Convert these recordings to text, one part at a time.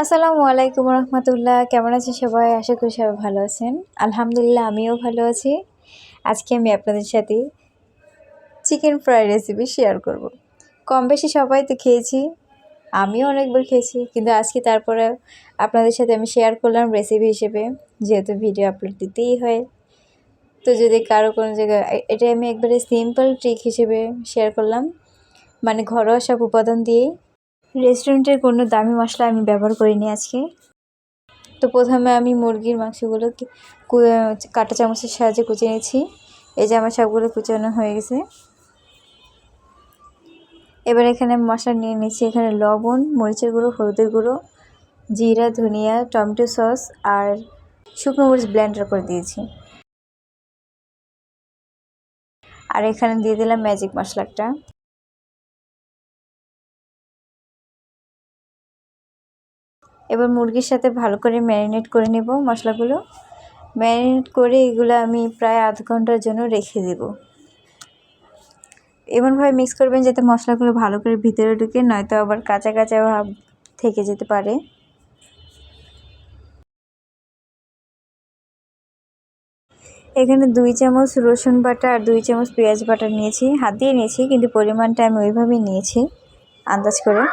আসসালামু আলাইকুম রহমতুল্লাহ। কেমন আছেন সবাই? আশা করি সবাই ভালো আছেন। আলহামদুলিল্লাহ, আমিও ভালো আছি। আজকে আমি আপনাদের সাথে চিকেন ফ্রাই রেসিপি শেয়ার করব। কম বেশি সবাই তো খেয়েছি, আমিও অনেকবার খেয়েছি, কিন্তু আজকে তারপরে আপনাদের সাথে আমি শেয়ার করলাম রেসিপি হিসেবে, যেহেতু ভিডিও আপলোড দিতেই হয়। তো যদি কারও কোনো জায়গায় এটা আমি একবারে সিম্পল ট্রিক হিসেবে শেয়ার করলাম। মানে ঘরোয়া সব উপাদান দিয়েই রেস্টুরেন্টের কোনো দামি মশলা আমি ব্যবহার করিনি আজকে। তো প্রথমে আমি মুরগির মাংসগুলো কাঁটা চামচের সাহায্যে কুচিয়ে নিয়েছি। এই যে আমার সবগুলো কুচানো হয়ে গেছে। এবার এখানে মশলা নিয়ে নিচ্ছি এখানে লবণ, মরিচের গুঁড়ো, হলুদের গুঁড়ো, জিরা, ধনিয়া, টমেটো সস আর শুকনো মরিচ ব্লেন্ডার করে দিয়েছি। আর এখানে দিয়ে দিলাম ম্যাজিক মশলাটা। এবার মুরগির সাথে ভালো করে ম্যারিনেট করে নেব মশলাগুলো। ম্যারিনেট করে এগুলো আমি প্রায় আধ ঘণ্টার জন্য রেখে দেব। এমনভাবে মিক্স করবেন যাতে মশলাগুলো ভালো করে ভিতরে ঢুকে নয়তো আবার কাঁচা কাঁচা ভাব থেকে যেতে পারে। এখানে দুই চামচ রসুন বাটা আর দুই চামচ পেঁয়াজ বাটা নিয়েছি। হাত দিয়ে নিয়েছি, কিন্তু পরিমাণটা আমি ওইভাবেই নিয়েছি আন্দাজ করে।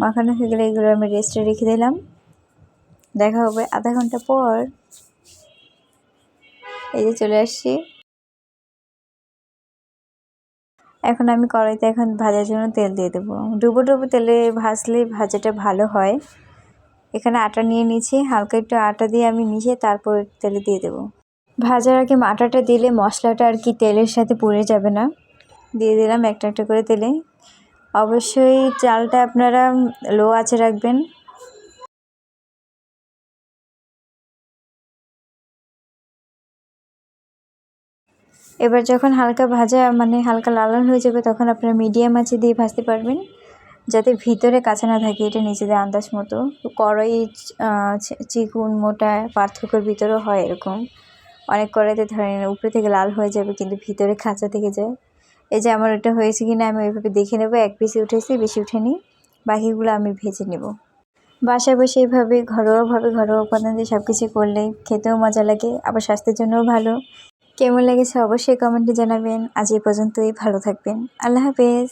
মাখানো হয়ে গেলে এগুলো আমি রেস্টে রেখে দিলাম। দেখা হবে আধা ঘণ্টা পর। এই যে চলে আসছি। এখন আমি কড়াইতে এখন ভাজার জন্য তেল দিয়ে দেবো। ডুবো ডুবো তেলে ভাজলে ভাজাটা ভালো হয়। এখানে আটা নিয়ে নিয়েছি। হালকা একটু আটা দিয়ে আমি মিশিয়ে তারপর তেলে দিয়ে দেবো। ভাজার আগে আটাটা দিলে মশলাটা আর কি তেলের সাথে পুড়ে যাবে না। দিয়ে দিলাম একটা একটা করে তেলে। অবশ্যই চালটা আপনারা লো আছে রাখবেন। এবার যখন হালকা ভাজা মানে হালকা লাল হয়ে যাবে, তখন আপনারা মিডিয়াম আঁচে দিয়ে ভাজতে পারবেন, যাতে ভিতরে কাঁচা না থাকে, এটা নিজেদের আন্দাজ মতো। কড়াই চিকুন, মোটা পার্থক্যের ভিতরেও হয় এরকম। অনেক কড়াইতে ধরেন, উপরে থেকে লাল হয়ে যাবে, কিন্তু ভিতরে কাঁচা থেকে যায়। এই যে আমার ওটা হয়েছে কি না আমি ওইভাবে দেখে নেব, এক পিসি উঠেছি, বেশি উঠেনি, বাকিগুলো আমি ভেজে নেব। বাসায় বসে এইভাবে ঘরোয়াভাবে ঘরোয়া উপাদান দিয়ে সব কিছু করলে খেতেও মজা লাগে, আবার স্বাস্থ্যের জন্যও ভালো। কেমন লেগেছে অবশ্যই কমেন্টে জানাবেন। আজ এই পর্যন্তই, ভালো থাকবেন। আল্লাহ হাফেজ।